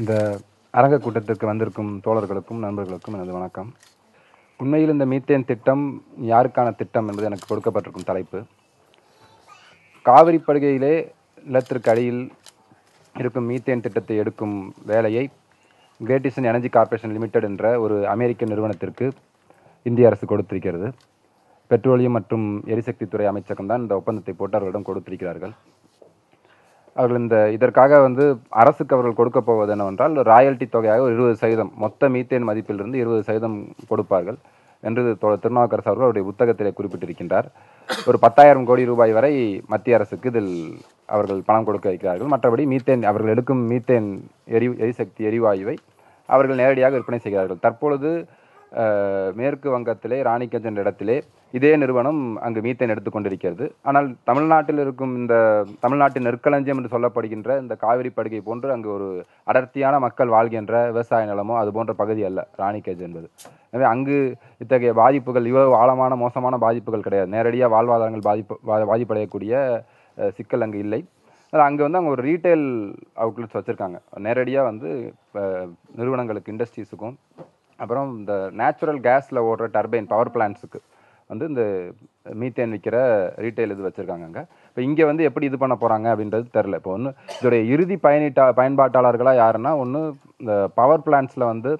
இந்த அரங்க கூட்டத்திற்கு வந்திருக்கும் தோழர்களுக்கும் நண்பர்களுக்கும் எனது வணக்கம். உண்மையில் இந்த மீத்தேன் திட்டம் யாருக்கான திட்டம் என்பது எனக்கு கொடுக்கப்பட்டிருக்கும் தலைப்பு. காவிரி படுகையிலே நிலத்திற்கு அடியில் இருக்கும் மீத்தேன் திட்டத்தை எடுக்கும் வேலையை கிரேட்டிசன் எனர்ஜி கார்ப்பரேஷன் லிமிடெட் என்ற ஒரு அமெரிக்க நிறுவனத்திற்கு இந்திய அரசு கொடுத்திருக்கிறது. பெட்ரோலியம் மற்றும் எரிசக்தித்துறை அமைச்சகம் தான் இந்த ஒப்பந்தத்தை போட்டு அவர்களிடம் கொடுத்திருக்கிறார்கள். அவர்கள் இந்த இதற்காக வந்து அரசுக்கு அவர்கள் கொடுக்க போவது என்னவென்றால் ராயல்டி தொகையாக ஒரு இருபது சதவீதம் மொத்த மீத்தேன் மதிப்பிலிருந்து இருபது சதவீதம் கொடுப்பார்கள் என்று திருநாவுக்கரசு அவர்கள் அவருடைய புத்தகத்திலே குறிப்பிட்டிருக்கின்றார். ஒரு பத்தாயிரம் கோடி ரூபாய் வரை மத்திய அரசுக்கு இதில் அவர்கள் பணம் கொடுக்க வைக்கிறார்கள். மற்றபடி மீத்தேன் அவர்கள் எடுக்கும் மீத்தேன் எரி எரிசக்தி எரிவாயுவை அவர்கள் நேரடியாக விற்பனை செய்கிறார்கள். தற்பொழுது மேற்கு வங்கத்திலே ராணிகஞ்ச் என்ற இடத்திலே இதே நிறுவனம் அங்கு மீத்தேன் எடுத்துக்கொண்டிருக்கிறது. ஆனால் தமிழ்நாட்டில் இருக்கும் இந்த தமிழ்நாட்டின் நெற்களஞ்சியம் என்று சொல்லப்படுகின்ற இந்த காவிரி படுகை போன்று அங்கு ஒரு அடர்த்தியான மக்கள் வாழ்கின்ற விவசாய நிலமோ அது போன்ற பகுதி அல்ல ராணிகேஜ் என்பது. எனவே அங்கு இத்தகைய பாதிப்புகள் இவ்வளவு ஆழமான மோசமான பாதிப்புகள் கிடையாது. நேரடியாக வாழ்வாதாரங்கள் பாதிப்பு பாதிப்படையக்கூடிய சிக்கல் அங்கு இல்லை. அதில் அங்கே வந்து அவங்க ஒரு ரீட்டைல் அவுட்லெட்ஸ் வச்சுருக்காங்க. நேரடியாக வந்து நிறுவனங்களுக்கு இண்டஸ்ட்ரீஸுக்கும் அப்புறம் இந்த நேச்சுரல் கேஸில் ஓடுற டர்பைன் பவர் பிளான்ட்ஸுக்கு வந்து இந்த மீத்தேன் விற்கிற ரீட்டைல் இது வச்சுருக்காங்க அங்கே. இப்போ இங்கே வந்து எப்படி இது பண்ண போகிறாங்க அப்படின்றது தெரில இப்போ ஒன்று இதோடைய இறுதி பயணிட்டா பயன்பாட்டாளர்களாக யாருன்னா ஒன்று இந்த பவர் பிளான்ஸில் வந்து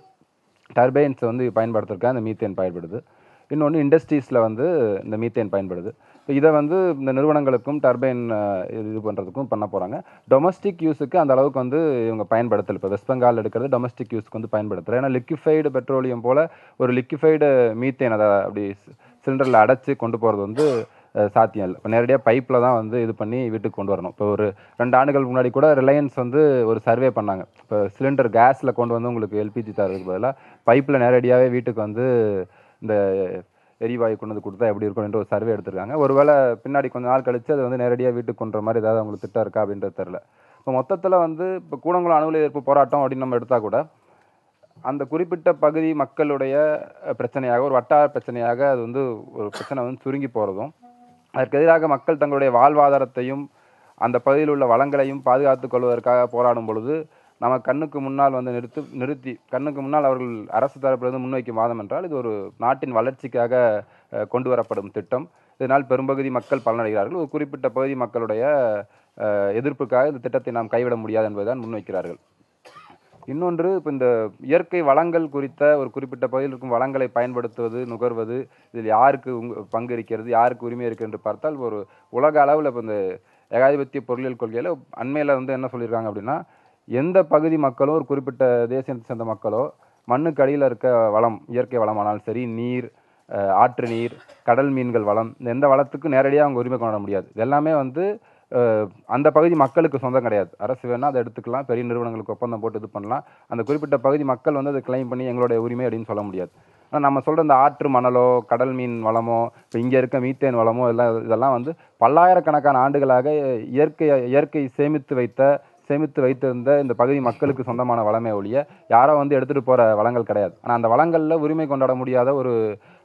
டர்பைன்ஸ் வந்து பயன்படுத்துறதுக்காக இந்த மீத்தேன் பயன்படுது. இன்னொன்று இண்டஸ்ட்ரீஸில் வந்து இந்த மீத்தேன் பயன்படுது. இப்போ இதை வந்து இந்த நிறுவனங்களுக்கும் டர்பைன் இது பண்ணுறதுக்கும் பண்ண போகிறாங்க டொமஸ்டிக் யூஸுக்கு அந்த அளவுக்கு வந்து இவங்க பயன்படுத்தல. இப்போ வெஸ்ட் பெங்கால் எடுக்கிறது டொமஸ்டிக் யூஸ்க்கு வந்து பயன்படுத்துகிறேன் ஏன்னா லிக்விஃபைடு பெட்ரோலியம் போல் ஒரு லிக்விஃபைடு மீத்தேன் அதை அப்படி சிலிண்டரில் அடைச்சி கொண்டு போகிறது வந்து சாத்தியம் இல்லை. இப்போ நேரடியாக பைப்பில் தான் வந்து இது பண்ணி வீட்டுக்கு கொண்டு வரணும். இப்போ ஒரு ரெண்டு ஆண்டுகள் முன்னாடி கூட ரிலையன்ஸ் வந்து ஒரு சர்வே பண்ணாங்க. இப்போ சிலிண்டர் கேஸில் கொண்டு வந்து உங்களுக்கு எல்பிஜி தரதுக்கு பதிலாக பைப்பில் நேரடியாகவே வீட்டுக்கு வந்து இந்த எரிவாயு கொண்டு வந்து கொடுத்தா எப்படி இருக்கும் என்று ஒரு சர்வே எடுத்திருக்காங்க. ஒருவேளை பின்னாடி கொஞ்சம் நாள் கழித்து அது வந்து நேரடியாக வீட்டுக்கு கொண்டு வர மாதிரி ஏதாவது அவங்களுக்கு திட்டம் இருக்கா அப்படின்றது தெரில இப்போ மொத்தத்தில் வந்து இப்போ கூடங்குளம் அணுவில் எதிர்ப்பு போராட்டம் அப்படின்னு நம்ம எடுத்தால் கூட அந்த குறிப்பிட்ட பகுதி மக்களுடைய பிரச்சனையாக ஒரு வட்டார பிரச்சனையாக அது வந்து ஒரு பிரச்சனை வந்து சுருங்கி போகிறதும் அதற்கு எதிராக மக்கள் தங்களுடைய வாழ்வாதாரத்தையும் அந்த பகுதியில் உள்ள வளங்களையும் பாதுகாத்து கொள்வதற்காக போராடும் பொழுது நம்ம கண்ணுக்கு முன்னால் வந்து நிறுத்து நிறுத்தி கண்ணுக்கு முன்னால் அவர்கள் அரசு தரப்பிலிருந்து முன்வைக்கும் வாதம் என்றால் இது ஒரு நாட்டின் வளர்ச்சிக்காக கொண்டு வரப்படும் திட்டம். இதனால் பெரும்பகுதி மக்கள் பலனடைகிறார்கள். ஒரு குறிப்பிட்ட பகுதி மக்களுடைய எதிர்ப்புக்காக இந்த திட்டத்தை நாம் கைவிட முடியாது என்பதுதான் முன்வைக்கிறார்கள். இன்னொன்று இப்போ இந்த இயற்கை வளங்கள் குறித்த ஒரு குறிப்பிட்ட பகுதியில் இருக்கும் வளங்களை பயன்படுத்துவது நுகர்வது இதில் யாருக்கு உங்க- பங்கு இருக்கிறது யாருக்கு உரிமை இருக்கு என்று பார்த்தால் ஒரு உலக அளவில் இப்போ இந்த ஏகாதிபத்திய பொருளியல் கொள்கையில் அண்மையில் வந்து என்ன சொல்லியிருக்காங்க அப்படின்னா எந்த பகுதி மக்களோ ஒரு குறிப்பிட்ட தேசியத்தை சேர்ந்த மக்களோ மண்ணுக்கு அடியில் இருக்க வளம் இயற்கை வளமானாலும் சரி நீர் ஆற்று நீர் கடல் மீன்கள் வளம் இந்த எந்த வளத்துக்கும் நேரடியாக அவங்க உரிமை கொண்டாட முடியாது. இதெல்லாமே வந்து அந்த பகுதி மக்களுக்கு சொந்தம் கிடையாது. அரசு வேணால் அதை எடுத்துக்கலாம். பெரிய நிறுவனங்களுக்கு ஒப்பந்தம் போட்டு இது பண்ணலாம். அந்த குறிப்பிட்ட பகுதி மக்கள் வந்து அதை கிளைம் பண்ணி எங்களுடைய உரிமை அப்படின்னு சொல்ல முடியாது. ஆனால் நம்ம சொல்கிற இந்த ஆற்று மணலோ கடல் மீன் வளமோ இப்போ இங்கே இருக்க மீத்தேன் வளமோ எல்லாம் இதெல்லாம் வந்து பல்லாயிரக்கணக்கான ஆண்டுகளாக இயற்கை இயற்கை சேமித்து வைத்த சேமித்து வைத்திருந்த இந்த பகுதி மக்களுக்கு சொந்தமான வளமே ஒழிய யாரோ வந்து எடுத்துகிட்டு போகிற வளங்கள் கிடையாது. ஆனால் அந்த வளங்களில் உரிமை கொண்டாட முடியாத ஒரு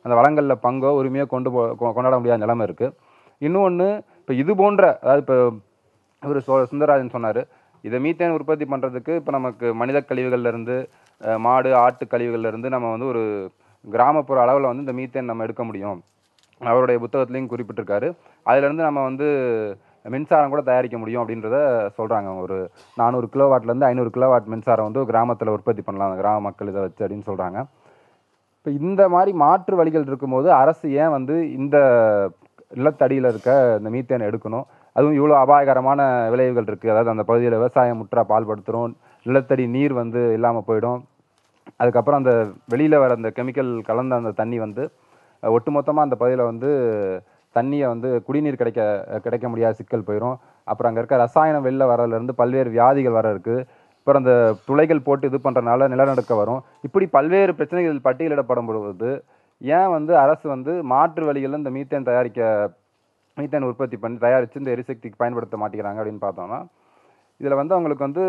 அந்த வளங்களில் பங்கோ உரிமையோ கொண்டு போ கொ- கொண்டாட முடியாத நிலைமை இருக்குது இன்னொன்று இப்போ இது போன்ற அதாவது இப்போ இவர் சோ சுந்தரராஜன் சொன்னார் இதை மீத்தேன் உற்பத்தி பண்ணுறதுக்கு இப்போ நமக்கு மனித கழிவுகள்லேருந்து மாடு ஆட்டு கழிவுகள்லேருந்து நம்ம வந்து ஒரு கிராமப்புற அளவில் வந்து இந்த மீத்தேன் நம்ம எடுக்க முடியும். அவருடைய புத்தகத்துலேயும் குறிப்பிட்டிருக்காரு. அதுலேருந்து நம்ம வந்து மின்சாரம் கூட தயாரிக்க முடியும் அப்படின்றத சொல்கிறாங்க ஒரு நானூறு கிலோவாட்லேருந்து ஐநூறு கிலோவாட் மின்சாரம் வந்து கிராமத்தில் உற்பத்தி பண்ணலாம். அந்த கிராம மக்கள் இதை வச்சு அப்படின்னு சொல்கிறாங்க இப்போ இந்த மாதிரி மாற்று வழிகள் இருக்கும்போது அரசு ஏன் வந்து இந்த நிலத்தடியில் இருக்க இந்த மீத்தேன் எடுக்கணும். அதுவும் இவ்வளோ அபாயகரமான விளைவுகள் இருக்குது அதாவது அந்த பகுதியில் விவசாயம் முற்றா பால்படுத்துகிறோம் நிலத்தடி நீர் வந்து இல்லாமல் போயிடும். அதுக்கப்புறம் அந்த வெளியில் வர அந்த கெமிக்கல் கலந்த அந்த தண்ணி வந்து ஒட்டுமொத்தமாக அந்த பகுதியில் வந்து தண்ணியை வந்து குடிநீர் கிடைக்க கிடைக்க முடியாத சிக்கல் போயிடும் அப்புறம் அங்கே இருக்க ரசாயனம் வெளில வரதுலேருந்து பல்வேறு வியாதிகள் வர இருக்குது அப்புறம் அந்த துளைகள் போட்டு இது பண்ணுறதுனால நிலநடுக்கம் வரும். இப்படி பல்வேறு பிரச்சனைகள் பட்டியலிடப்படும் பொழுது ஏன் வந்து அரசு வந்து மாற்று வழிகளில் இந்த மீத்தேன் தயாரிக்க மீத்தேன் உற்பத்தி பண்ணி தயாரித்து இந்த எரிசக்திக்கு பயன்படுத்த மாட்டேங்கிறாங்க அப்படின்னு பார்த்தோம்னா இதில் வந்து அவங்களுக்கு வந்து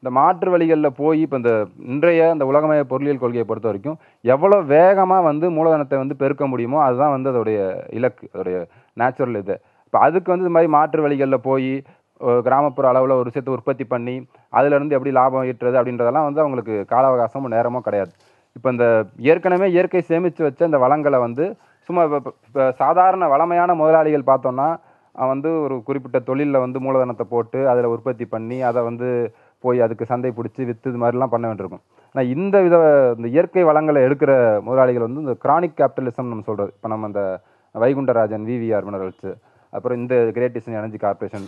இந்த மாற்று வழிகளில் போய் இப்போ இந்த இன்றைய இந்த உலகமய பொருளியல் கொள்கையை பொறுத்த வரைக்கும் எவ்வளோ வேகமாக வந்து மூலதனத்தை வந்து பெருக்க முடியுமோ அதுதான் வந்து அதோடைய இலக்கு அதோடைய நேச்சுரல் இது. இப்போ அதுக்கு வந்து இது மாதிரி மாற்று வழிகளில் போய் கிராமப்புற அளவில் ஒரு விஷயத்தை உற்பத்தி பண்ணி அதுலேருந்து எப்படி லாபம் ஈட்டுறது அப்படின்றதெல்லாம் வந்து அவங்களுக்கு கால அவகாசமும் நேரமும் கிடையாது. இப்போ இந்த ஏற்கனவே இயற்கை சேமித்து வச்ச இந்த வளங்களை வந்து சும்மா இப்போ இப்போ சாதாரண வளமையான முதலாளிகள் பார்த்தோன்னா அவன் வந்து ஒரு குறிப்பிட்ட தொழிலில் வந்து மூலதனத்தை போட்டு அதில் உற்பத்தி பண்ணி அதை வந்து போய் அதுக்கு சந்தை பிடிச்சி விற்று இது மாதிரிலாம் பண்ண வேண்டியிருக்கும். ஆனால் இந்த வித இந்த இயற்கை வளங்களை எடுக்கிற முதலாளிகள் வந்து இந்த கிரானிக் கேபிட்டலிசம் நம்ம சொல்கிறது இப்போ நம்ம அந்த வைகுண்டராஜன் விவிஆர் மினரல்ஸு அப்புறம் இந்த great eastern energy corporation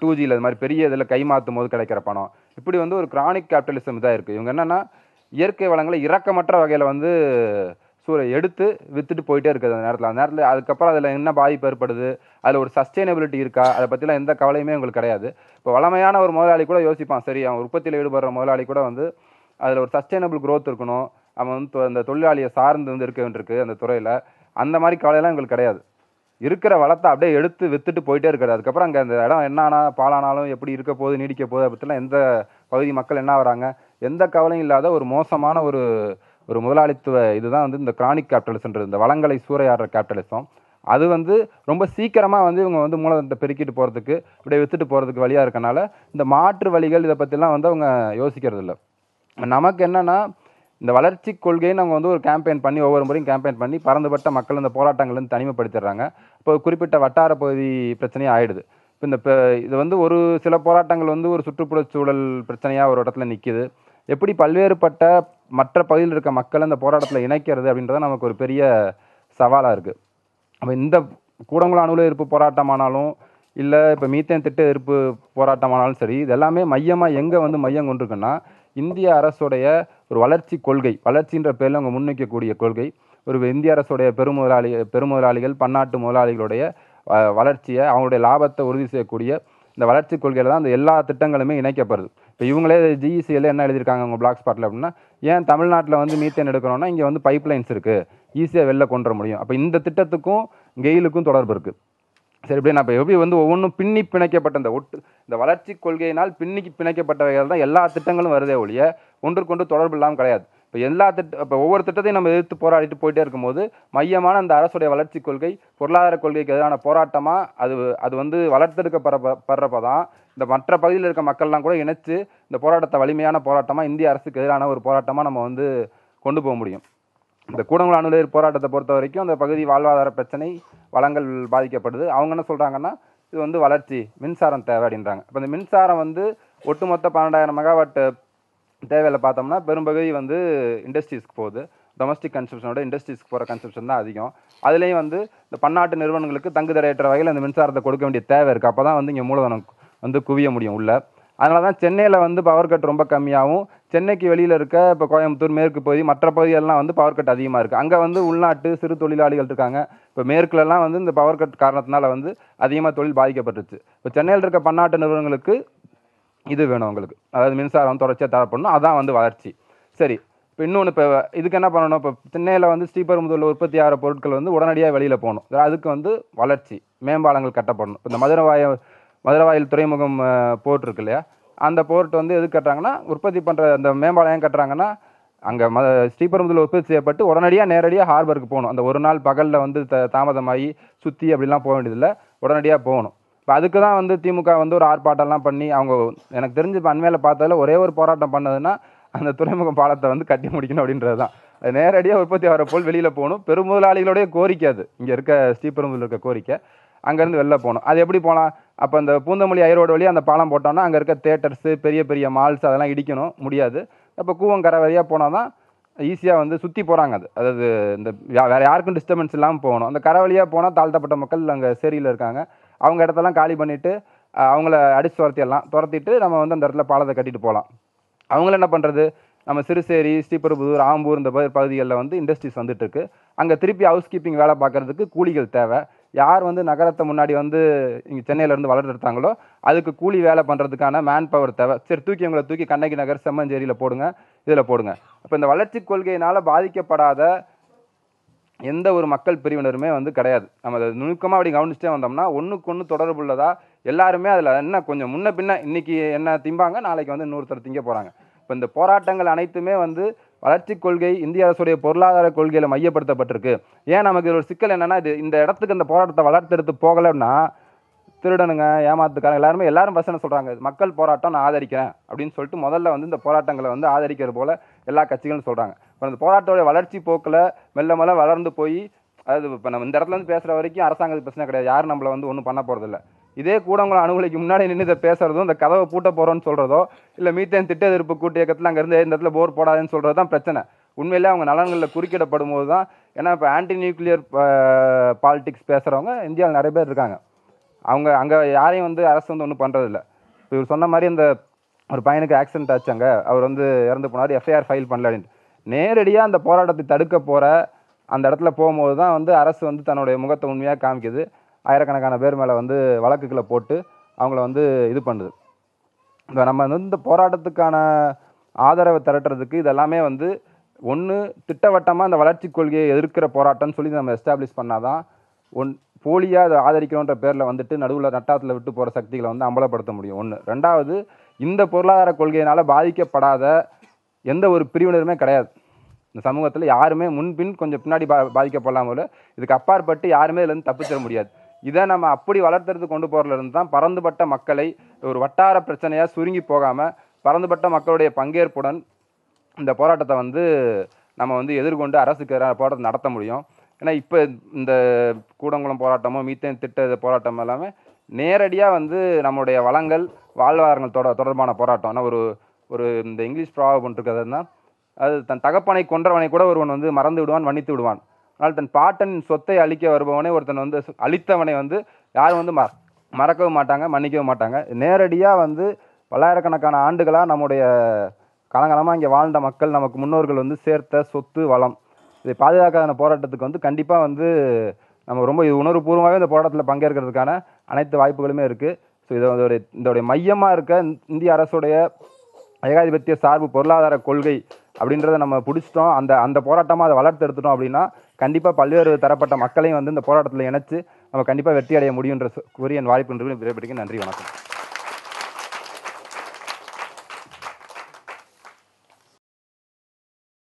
two ஜியில் இது மாதிரி பெரிய இதில் கை மாற்றும் போது கிடைக்கிற பணம். இப்படி வந்து ஒரு கிரானிக் கேபிட்டலிசம் இதாக இருக்குது இவங்க என்னென்னா இயற்கை வளங்களை இரக்கமற்ற வகையில் வந்து சூறை எடுத்து வித்துட்டு போயிட்டே இருக்குது அந்த நேரத்தில். அந்த நேரத்தில் அதுக்கப்புறம் அதில் என்ன பாதிப்பு ஏற்படுது? அதில் ஒரு சஸ்டைனபிலிட்டி இருக்கா? அதை பற்றிலாம் எந்த கவலையுமே உங்களுக்கு கிடையாது. இப்போ வளமையான ஒரு முதலாளி கூட யோசிப்பான். சரி அவன் உற்பத்தியில் ஈடுபடுற முதலாளி கூட வந்து அதில் ஒரு சஸ்டைனபிள் க்ரோத் இருக்கணும். அவன் வந்து அந்த தொழிலாளியை சார்ந்து வந்து இருக்க வேண்டியிருக்கு அந்த துறையில். அந்த மாதிரி கவலையெல்லாம் எங்களுக்கு கிடையாது. இருக்கிற வளத்தை அப்படியே எடுத்து வித்துட்டு போயிட்டே இருக்கிறது அதுக்கப்புறம் அங்கே அந்த இடம் என்னானா பாலானாலும் எப்படி இருக்க போகுது நீடிக்க போகுது அப்படிலாம் பற்றிலாம் எந்த பகுதி மக்கள் என்ன வராங்க எந்த கவலையும் இல்லாத ஒரு மோசமான ஒரு ஒரு முதலாளித்துவ இதுதான் வந்து இந்த கிரானிக் கேபிட்டலிசம்ன்றது இந்த வளங்களை சூறையாடுற கேபிட்டலிசம் அது வந்து ரொம்ப சீக்கிரமாக வந்து இவங்க வந்து மூலதனத்தை பெருக்கிட்டு போகிறதுக்கு இப்படியே வித்துட்டு போகிறதுக்கு வழியாக இருக்கனால இந்த மாற்று வழிகள் இதை பற்றிலாம் வந்து அவங்க யோசிக்கிறது இல்லை நமக்கு என்னன்னா இந்த வளர்ச்சி கொள்கைன்னு அவங்க வந்து ஒரு கேம்பெயின் பண்ணி ஒவ்வொரு முறையும் கேம்பெயின் பண்ணி பறந்துபட்ட மக்கள் இந்த போராட்டங்கள்லேருந்து தனிமைப்படுத்திடுறாங்க. இப்போ குறிப்பிட்ட வட்டார பகுதி பிரச்சனையாக ஆயிடுது. இப்போ இந்த ப- இது வந்து ஒரு சில போராட்டங்கள் வந்து ஒரு சுற்றுப்புறச்சூழல் பிரச்சனையாக ஒரு இடத்துல நிற்கிது எப்படி பல்வேறுபட்ட மற்ற பகுதியில் இருக்க மக்களை அந்த போராட்டத்தில் இணைக்கிறது அப்படின்றது நமக்கு ஒரு பெரிய சவாலாக இருக்குது அப்போ இந்த கூடங்குளம் அணுல எதிர்ப்பு போராட்டமானாலும் இல்லை இப்போ மீத்தேன் திட்ட எதிர்ப்பு போராட்டமானாலும் சரி இது எல்லாமே மையமாக எங்கே வந்து மையம் கொண்டிருக்குன்னா இந்திய அரசுடைய ஒரு வளர்ச்சி கொள்கை வளர்ச்சின்ற பேரில் அவங்க முன்வைக்கக்கூடிய கொள்கை ஒரு இந்திய அரசுடைய பெருமுதலாளி பெருமுதலாளிகள் பன்னாட்டு முதலாளிகளுடைய வளர்ச்சியை அவங்களுடைய லாபத்தை உறுதி செய்யக்கூடிய இந்த வளர்ச்சி கொள்கையில் தான் அந்த எல்லா திட்டங்களுமே இணைக்கப்படுது. இப்போ இவங்களே ஜிஇசியில் என்ன எழுதியிருக்காங்க அவங்க பிளாக் ஸ்பாட்டில் அப்படின்னா ஏன் தமிழ்நாட்டில் வந்து மீத்தேன் எடுக்கிறோம்னா இங்கே வந்து பைப் லைன்ஸ் இருக்குது ஈஸியாக வெளில கொண்டு வர முடியும். அப்போ இந்த திட்டத்துக்கும் கெயிலுக்கும் தொடர்பு இருக்குது சரி இப்படி நான் இப்போ எப்படி வந்து ஒவ்வொன்றும் பின்னி பிணைக்கப்பட்ட இந்த ஒட்டு இந்த வளர்ச்சி கொள்கையினால் பின்னிக்கு பிணைக்கப்பட்ட வகையில் தான் எல்லா திட்டங்களும் வருதே ஒழிய ஒன்றுக்கொன்று தொடர்பு இல்லாமல் கிடையாது. இப்போ எல்லா திட்ட இப்போ ஒவ்வொரு திட்டத்தையும் நம்ம எதிர்த்து போராடிட்டு போயிட்டே இருக்கும்போது மையமான அந்த அரசுடைய வளர்ச்சி கொள்கை பொருளாதார கொள்கைக்கு எதிரான போராட்டமாக அது அது வந்து வளர்த்தெடுக்கப்படுறப்ப படுறப்ப தான் இந்த மற்ற பகுதியில் இருக்க மக்கள்லாம் கூட இணைச்சு இந்த போராட்டத்தை வலிமையான போராட்டமாக இந்திய அரசுக்கு எதிரான ஒரு போராட்டமாக நம்ம வந்து கொண்டு போக முடியும். இந்த கூடங்குளம் அணுநீர் போராட்டத்தை பொறுத்த வரைக்கும் அந்த பகுதி வாழ்வாதார பிரச்சனை வளங்கள் பாதிக்கப்படுது. அவங்க என்ன சொல்கிறாங்கன்னா இது வந்து வளர்ச்சி மின்சாரம் தேவை அப்படின்றாங்க. இப்போ இந்த மின்சாரம் வந்து ஒட்டுமொத்த பன்னெண்டாயிரம் மெகாவாட் தேவையில்ல பார்த்தோம்னா பெரும்பகுதி வந்து இண்டஸ்ட்ரீஸ்க்கு போகுது. டொமஸ்டிக் கன்சப்ஷனோட இண்டஸ்ட்ரீஸ்க்கு போகிற கன்சப்ஷன் தான் அதிகம். அதுலேயும் வந்து இந்த பன்னாட்டு நிறுவனங்களுக்கு தங்குதடையற்ற வகையில் அந்த மின்சாரத்தை கொடுக்க வேண்டிய தேவை இருக்குது அப்போ தான் வந்து இங்கே மூலதனம் வந்து குவிய முடியும் உள்ள. அதனால தான் சென்னையில் வந்து பவர் கட் ரொம்ப கம்மியாகவும் சென்னைக்கு வெளியில் இருக்க இப்போ கோயம்புத்தூர் மேற்கு பகுதி மற்ற பகுதிகளெலாம் வந்து பவர் கட் அதிகமாக இருக்குது அங்கே வந்து உள்நாட்டு சிறு தொழிலாளிகள் இருக்காங்க. இப்போ மேற்குலலாம் வந்து இந்த பவர் கட் காரணத்தினால வந்து அதிகமாக தொழில் பாதிக்கப்பட்டுச்சு இப்போ சென்னையில் இருக்க பன்னாட்டு நிறுவனங்களுக்கு இது வேணும் உங்களுக்கு அதாவது மின்சாரம் தொடர்ச்சியாக தேவைப்படணும் அதான் வந்து வளர்ச்சி. சரி. இப்போ இன்னொன்று இப்போ இதுக்கு என்ன பண்ணணும்? இப்போ சென்னையில் வந்து ஸ்ரீபெரும்புதூரில் உற்பத்தி ஆகிற பொருட்கள் வந்து உடனடியாக வெளியில் போகணும். அதுக்கு வந்து வளர்ச்சி. மேம்பாலங்கள் கட்டப்படணும். இப்போ இந்த மதுரவாய மதுரவாயில் துறைமுகம் போர்ட் இருக்கு இல்லையா? அந்த போர்ட் வந்து எதுக்கு கட்டுறாங்கன்னா உற்பத்தி பண்ணுற அந்த மேம்பாலம் ஏன் கட்டுறாங்கன்னா அங்கே ம ஸ்ரீபெரும்புதூரில் உற்பத்தி செய்யப்பட்டு உடனடியாக நேரடியாக ஹார்பருக்கு போகணும். அந்த ஒரு நாள் பகலில் வந்து த தாமதமாகி சுற்றி அப்படிலாம் போக வேண்டியதில்லை. உடனடியாக போகணும். இப்போ அதுக்கு தான் வந்து திமுக வந்து ஒரு ஆர்ப்பாட்டம்லாம் பண்ணி அவங்க எனக்கு தெரிஞ்சு இப்போ அண்மையில் பார்த்ததில் ஒரே ஒரு போராட்டம் பண்ணதுன்னா அந்த துறைமுகம் பாலத்தை வந்து கட்டி முடிக்கணும் அப்படின்றது தான். அது நேரடியாக உற்பத்தி ஆகிற போல் வெளியில் போகணும். பெருமுதலாளிகளுடைய கோரிக்கை அது. இங்கே இருக்க ஸ்ரீபெரும்புதூர் இருக்க கோரிக்கை. அங்கேருந்து வெளில போகணும். அது எப்படி போகலாம்? அப்போ அந்த பூந்தமல்லி ஐரோடு வழியாக அந்த பாலம் போட்டோம்னா அங்கே இருக்க தேட்டர்ஸு பெரிய பெரிய மால்ஸ் அதெல்லாம் இடிக்கணும். முடியாது. அப்போ கூவங்கரை வழியாக போனால் தான் ஈஸியாக வந்து சுற்றி போகிறாங்க அது. அதாவது இந்த வேறு யாருக்கும் டிஸ்டர்பன்ஸ் இல்லாமல் போகணும். அந்த கரை வழியாக போனால் தாழ்த்தப்பட்ட மக்கள் அங்கே சேரியில் இருக்காங்க. அவங்க இடத்தெல்லாம் காலி பண்ணிவிட்டு அவங்கள அடிச்சு துரத்திடலாம். துரத்திட்டு நம்ம வந்து அந்த இடத்துல பாலத்தை கட்டிட்டு போகலாம். அவங்கள என்ன பண்ணுறது நம்ம சிறுசேரி ஸ்ரீபெரும்புதூர் ஆம்பூர் இந்த பகுதிகளில் வந்து இண்டஸ்ட்ரீஸ் வந்துட்டுருக்கு. அங்கே திருப்பி ஹவுஸ் கீப்பிங் வேலை பார்க்குறதுக்கு கூலிகள் தேவை. யார் வந்து நகரத்தை முன்னாடி வந்து இங்கே சென்னையிலேருந்து வளர்த்துட்டாங்களோ அதுக்கு கூலி வேலை பண்ணுறதுக்கான மேன் பவர் தேவை. சரி தூக்கி அவங்கள தூக்கி கண்ணகி நகர் செம்மஞ்சேரியில் போடுங்க இதில் போடுங்க. அப்போ இந்த வளர்ச்சி கொள்கையினால் பாதிக்கப்படாத எந்த ஒரு மக்கள் பிரிவினருமே வந்து கிடையாது. நம்ம அதை நுணுக்கமாக அப்படி கவனிச்சுட்டே வந்தோம்னா ஒன்றுக்கு ஒன்று தொடர்புள்ளதா எல்லாருமே அதில் என்ன கொஞ்சம் முன்ன பின்ன இன்னைக்கு என்ன திம்பாங்க நாளைக்கு வந்து இன்னொருத்தர் திங்க போகிறாங்க இப்போ இந்த போராட்டங்கள் அனைத்துமே வந்து வளர்ச்சி கொள்கை இந்திய அரசுடைய பொருளாதார கொள்கையில் மையப்படுத்தப்பட்டிருக்கு. ஏன் நமக்கு ஒரு சிக்கல் என்னென்னா இது இந்த இடத்துக்கு இந்த போராட்டத்தை வளர்த்தெடுத்து போகலைன்னா திருடனுங்க ஏமாத்துக்காரங்க எல்லாருமே எல்லாரும் பஸ் என்ன சொல்கிறாங்க மக்கள் போராட்டம் நான் ஆதரிக்கிறேன் அப்படின்னு சொல்லிட்டு முதல்ல வந்து இந்த போராட்டங்களை வந்து ஆதரிக்கிறது போல் எல்லா கட்சிகளும் சொல்கிறாங்க இப்போ அந்த போராட்டோட வளர்ச்சி போக்கில் மெல்ல மெல்ல வளர்ந்து போய் அதாவது இப்போ நம்ம இந்த இடத்துல இருந்து பேசுகிற வரைக்கும் அரசாங்கத்துக்கு பிரச்சனை கிடையாது. யாரும் நம்மளை வந்து ஒன்றும் பண்ண போகிறதில்ல இதே கூடங்குளம் அணுகுலைக்கு முன்னாடி நின்று இதை பேசுறதோ இந்த கதவை பூட்ட போகிறோன்னு சொல்கிறதோ இல்லை மீத்தேன் திட்ட எதிர்ப்பு கூட்டு இயக்கத்தில் அங்கேருந்து இந்த இடத்துல போர் போடாதுன்னு சொல்கிறது தான் பிரச்சனை. உண்மையிலே அவங்க நலன்களில் குறுக்கிடப்படும் போது தான் ஏன்னா இப்போ ஆன்டி நியூக்ளியர் பாலிடிக்ஸ் பேசுகிறவங்க இந்தியாவில் நிறைய பேர் இருக்காங்க. அவங்க அங்கே யாரையும் வந்து அரசு வந்து ஒன்றும் பண்ணுறதில்ல இப்போ இவர் சொன்ன மாதிரி இந்த ஒரு பையனுக்கு ஆக்சிடென்ட் ஆச்சாங்க அவர் வந்து இறந்து போனார். எஃப்ஐஆர் ஃபைல் பண்ணல அப்படின்ட்டு. நேரடியாக அந்த போராட்டத்தை தடுக்க போகிற அந்த இடத்துல போகும்போது தான் வந்து அரசு வந்து தன்னுடைய முகத்தை உண்மையாக காமிக்குது. ஆயிரக்கணக்கான பேர் மேலே வந்து வழக்குகளை போட்டு அவங்கள வந்து இது பண்ணுது. இப்போ நம்ம வந்து இந்த போராட்டத்துக்கான ஆதரவை திரட்டுறதுக்கு இதெல்லாமே வந்து ஒன்று திட்டவட்டமாக அந்த வளர்ச்சி கொள்கையை எதிர்க்கிற போராட்டம்னு சொல்லி நம்ம எஸ்டாப்ளிஷ் பண்ணாதான் ஒன் போலியாக அதை ஆதரிக்கணுன்ற பேரில் வந்துட்டு நடுவில் நட்டாத்தில் விட்டு போகிற சக்திகளை வந்து அம்பலப்படுத்த முடியும். ஒன்று ரெண்டாவது இந்த பொருளாதார கொள்கையினால் பாதிக்கப்படாத எந்த ஒரு பிரிவினருமே கிடையாது. இந்த சமூகத்தில் யாருமே முன்பின் கொஞ்சம் பின்னாடி பா பாதிக்கப்படலாம் போல இதுக்கு அப்பாற்பட்டு யாருமே இதுலேருந்து தப்பிச்சிட முடியாது. இதை நம்ம அப்படி வளர்த்துறது கொண்டு போகிறதுலேருந்து தான் பறந்துபட்ட மக்களை ஒரு வட்டார பிரச்சனையாக சுருங்கி போகாமல் பறந்துபட்ட மக்களுடைய பங்கேற்புடன் இந்த போராட்டத்தை வந்து நம்ம வந்து எதிர்கொண்டு அரசுக்கு எதிரான போராட்டத்தை நடத்த முடியும். ஏன்னா இப்போ இந்த கூடங்குளம் போராட்டமோ மீத்தேன் திட்ட போராட்டம் எல்லாமே நேரடியாக வந்து நம்முடைய வளங்கள் வாழ்வாதாரங்கள் தொட தொடர்பான போராட்டம். ஆனால் ஒரு ஒரு இந்த இங்கிலீஷ் ப்ராபம் இருக்கிறதுனா அது தன் தகப்பனை கொன்றவனை கூட ஒருவன் வந்து மறந்து விடுவான் மன்னித்து விடுவான். ஆனால் தன் பாட்டன் சொத்தை அழிக்க வருபவனே ஒருத்தன் வந்து அழித்தவனை வந்து யாரும் வந்து ம மறக்கவும் மாட்டாங்க மன்னிக்கவும் மாட்டாங்க. நேரடியாக வந்து பல்லாயிரக்கணக்கான ஆண்டுகளாக நம்முடைய காலங்காலமாக இங்கே வாழ்ந்த மக்கள் நமக்கு முன்னோர்கள் வந்து சேர்த்த சொத்து வளம் இதை பாதுகாக்காதன போராட்டத்துக்கு வந்து கண்டிப்பாக வந்து நம்ம ரொம்ப இது உணர்வுபூர்வமாகவே இந்த போராட்டத்தில் பங்கேற்கிறதுக்கான அனைத்து வாய்ப்புகளுமே இருக்குது ஸோ இதோடைய இதோடைய மையமாக இருக்க இந்திய அரசுடைய ஏகாதிபத்திய சார்பு பொருளாதார கொள்கை அப்படின்றத நம்ம பிடிச்சிட்டோம். அந்த அந்த போராட்டமாக அதை வளர்த்து எடுத்துட்டோம் அப்படின்னா கண்டிப்பாக பல்வேறு தரப்பட்ட மக்களையும் வந்து இந்த போராட்டத்தில் இணைச்சு நம்ம கண்டிப்பாக வெற்றி அடைய முடியுன்ற கூறிய என் வாய்ப்பு என்று நன்றி வணக்கம்.